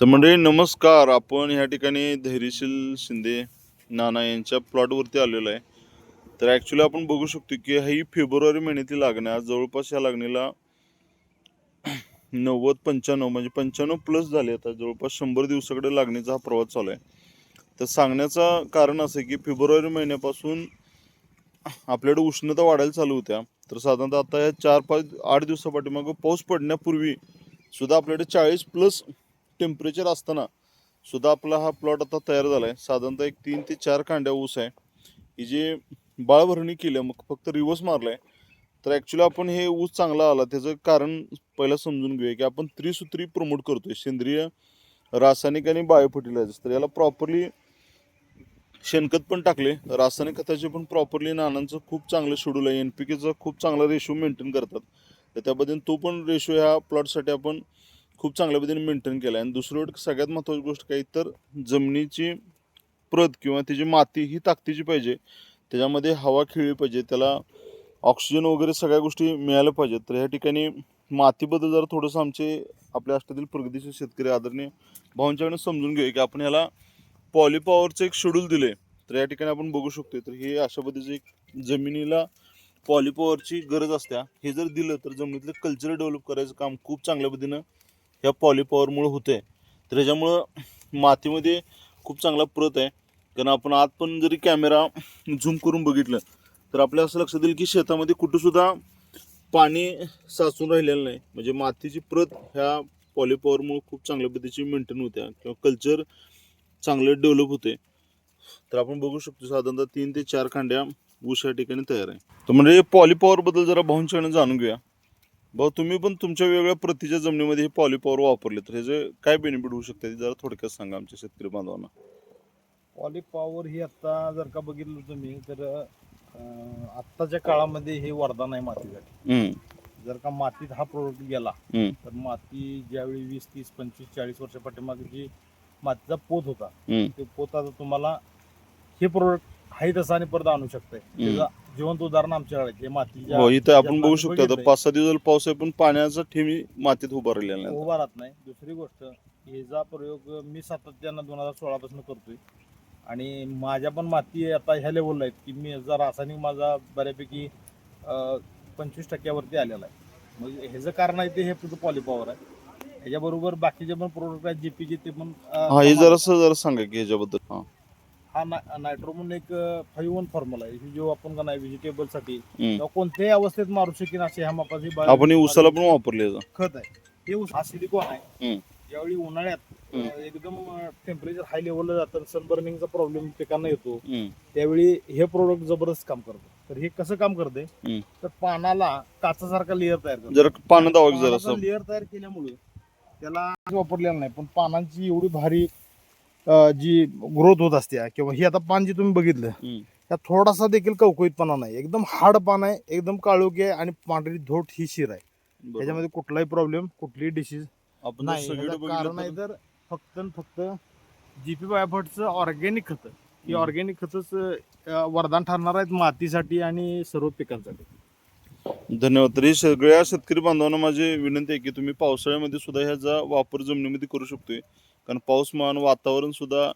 तर मंडळी नमस्कार. आपण ह्या ठिकाणी धैर्यशील शिंदे नाना यांच्या प्लॉटवरती आलेलो आहे. तर ॲक्च्युली आपण बघू शकतो की ही फेब्रुवारी महिन्यातील लागणी आज जवळपास या लागणीला नव्वद पंच्याण्णव म्हणजे पंच्याण्णव प्लस झाले आता. जवळपास शंभर दिवसाकडे लागणीचा हा प्रवास चालू आहे. तर सांगण्याचं कारण असं की फेब्रुवारी महिन्यापासून आपल्याकडे उष्णता वाढायला चालू होत्या. तर साधारणतः आता या चार पाच आठ दिवसापाठीमागं पाऊस पडण्यापूर्वी सुद्धा आपल्याकडे चाळीस प्लस टेम्परेचर असताना सुद्धा आपला हा प्लॉट आता तयार झाला आहे साधारणतः एक तीन ते चार कांड्या ऊस आहे. ही जे बाळभरणी केलं मग फक्त रिवर्स मारलं आहे तर ॲक्च्युली आपण हे ऊस चांगला आला त्याचं कारण पहिलं समजून घेऊया की आपण त्रिसूत्री प्रमोट करतोय. सेंद्रिय रासायनिक आणि बायो फर्टिलायझर्स तर याला प्रॉपरली शेणखत पण टाकले. रासायनिक खताचे पण प्रॉपरली नानांचं खूप चांगलं शेड्यूल आहे. एन पी केचा खूप चांगला रेशो मेंटेन करतात. तर त्यामध्ये तो पण रेशो ह्या प्लॉटसाठी आपण खूप चांगल्या पद्धतीने मेंटेन केला आहे आणि दुसरं वाटतं सगळ्यात महत्त्वाची गोष्ट काही तर जमिनीची प्रत किंवा त्याची माती ही ताकदीची पाहिजे. त्याच्यामध्ये हवा खेळली पाहिजे त्याला ऑक्सिजन वगैरे सगळ्या गोष्टी मिळायला पाहिजेत. तर ह्या ठिकाणी मातीबद्दल जरा थोडंसं आमचे आपल्या अष्टातील प्रगतीचे शेतकरी आदरणीय भावांच्याकडे समजून घेऊ की आपण ह्याला पॉलीपॉवरचं एक शेड्यूल दिले तर या ठिकाणी आपण बघू शकतो तर हे अशा पद्धतीचं एक जमिनीला पॉलीपॉवरची गरज असत्या. हे जर दिलं तर जमिनीतलं कल्चर डेव्हलप करायचं काम खूप चांगल्या पद्धतीनं ह्या पॉलीपॉवरमुळं होतं. आहे तर ह्याच्यामुळं मातीमध्ये खूप चांगला प्रत आहे. कारण आपण आत पण जरी कॅमेरा झूम करून बघितलं तर आपल्या असं लक्षात येईल की शेतामध्ये कुठंसुद्धा पाणी साचून राहिलेलं नाही. म्हणजे मातीची प्रत ह्या पॉलीपॉवरमुळे खूप चांगल्या पद्धतीची मेंटेन होत्या किंवा कल्चर चांगलं डेव्हलप होते. तर आपण बघू शकतो साधारणतः तीन ते चार खांड्या ऊस या ठिकाणी तयार आहे. तर म्हणजे पॉलीपॉवरबद्दल जरा भाऊंच्याकडे जाणून घेऊया. भाऊ तुम्ही पण तुमच्या वेगवेगळ्या प्रतीच्या जमिनीमध्ये हे पॉलीपॉवर वापरले तर ह्याचे काय बेनिफिट होऊ शकते ते जरा थोडक्यात सांगा आमच्या शेतकरी बांधवांना. पॉली पॉवर ही आता जर का बघितलं तुम्ही तर अं, आत्ताच्या काळामध्ये हे वरदान आहे मातीसाठी. हम्म, जर का मातीत हा प्रोडक्ट गेला हम्म, तर माती ज्यावेळी वीस तीस पंचवीस चाळीस वर्षा पाठीमागे जी मातीचा पोत होता हम्म. ते पोत आता तुम्हाला हे प्रोडक्ट आहे तसं आणि परत आणू शकतंय. त्याचं जिवंत उदाहरण आमच्याकडे आहे. हे मातीच्या हो इथं आपण बघू शकतो आता पाच सहा दिवस पाऊस आहे पण पाण्याचा ठेवी मातीत उभा राहिलेला नाही. उभा राहत नाही. दुसरी गोष्ट हेचा प्रयोग मी सातत्यानं दोन हजार सोळा पासून करतोय. आणि माझ्या पण माती आता ह्या लेवलला आहेत की मी याचा रासायनिक माझा बऱ्यापैकी पंचवीस टक्क्यावरती आलेला आहे. म्हणजे ह्याचं कारण आहे ते हे तुझं पॉलिपॉवर आहे. ह्याच्याबरोबर बाकीचे पण प्रोडक्ट आहेत जीपीचे ते पण हा हे जरासं जरा सांगा की ह्याच्याबद्दल. हा. हा ना- नायट्रो म्हणून एक फाईव्ह वन फॉर्म्युला आहे ही जो आपण का नाही हम्म. किंवा कोणत्याही अवस्थेत मारू शकेन असे ह्या मापाची बा- आपण हे उसाला पण वापरले याचं. खत आहे हे ऊस हा सिलिकॉन आहे हम्म. ज्यावेळी उन्हाळ्यात हम्म. अं, एकदम टेम्परेचर हाय लेवलला जातं सनबर्निंगचा प्रॉब्लेम पिकांना येतो हम्म, त्यावेळी हे प्रोडक्ट जबरदस्त काम करतं तर हे कसं काम करते हम्म. तर पानाला काचासारखा लेअर तयार करतं जरा पानं दावा की जरा लेअर तयार केल्यामुळे त्याला वापरलेलं नाही पण पानांची एवढी भारी अं, जी ग्रोथ होत असते किंवा ही आता पान जे तुम्ही बघितलं हम्म. त्यात थोडासा देखील कवकवीतपणा नाही एकदम हार्ड पान आहे एकदम काळोखी आहे आणि पांढरी धोट ही शिर आहे बरोबर. त्याच्यामध्ये कुठलाही प्रॉब्लेम कुठलीही डिसीज आपण जर नाही सगळीकडे याचं कारण आहे तर फक्त आणि फक्त जीपी बायोफटचं ऑर्गॅनिक खत ही हम्म. ऑर्गॅनिक खतच वरदान ठरणार आहेत मातीसाठी आणि सर्व पिकांसाठी धन्यवाद. तरी सगळ्या शेतकरी बांधवांना माझी विनंती आहे की तुम्ही पावसाळ्यामध्ये सुद्धा ह्याचा वापर जमिनीमध्ये करू शकतोय. कारण पाऊसमान वातावरण सुद्धा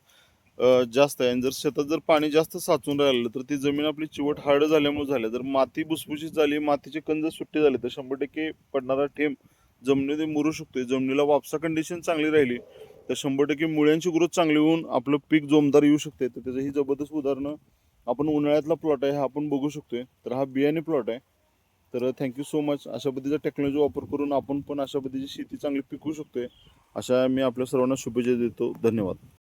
जास्त आहे. आणि जर शेतात जर पाणी जास्त साचून राहिलं तर ती जमीन आपली चिवट हार्ड झाल्यामुळे झाल्या जर माती भुसभुशीत झाली मातीचे कंज सुट्टे झाले तर शंभर टक्के पडणारा ठेम जमिनीमध्ये मुरू शकतोय. जमिनीला वापसा कंडिशन चांगली राहिली तर शंभर टक्के मुळ्यांची ग्रोथ चांगली होऊन आपलं पीक जोमदार येऊ शकते तर त्याचं ही जबरदस्त उदाहरणं आपण उन्हाळ्यातला प्लॉट आहे हा आपण बघू शकतोय. तर हा बियाणे प्लॉट आहे. तर थँक्यू सो मच अशा पद्धतीचा टेक्नॉलॉजी वापर करून आपण पण अशा पद्धतीची शेती चांगली पिकवू शकतोय. अशा मी आपल्या सर्वांना शुभेच्छा देतो. धन्यवाद.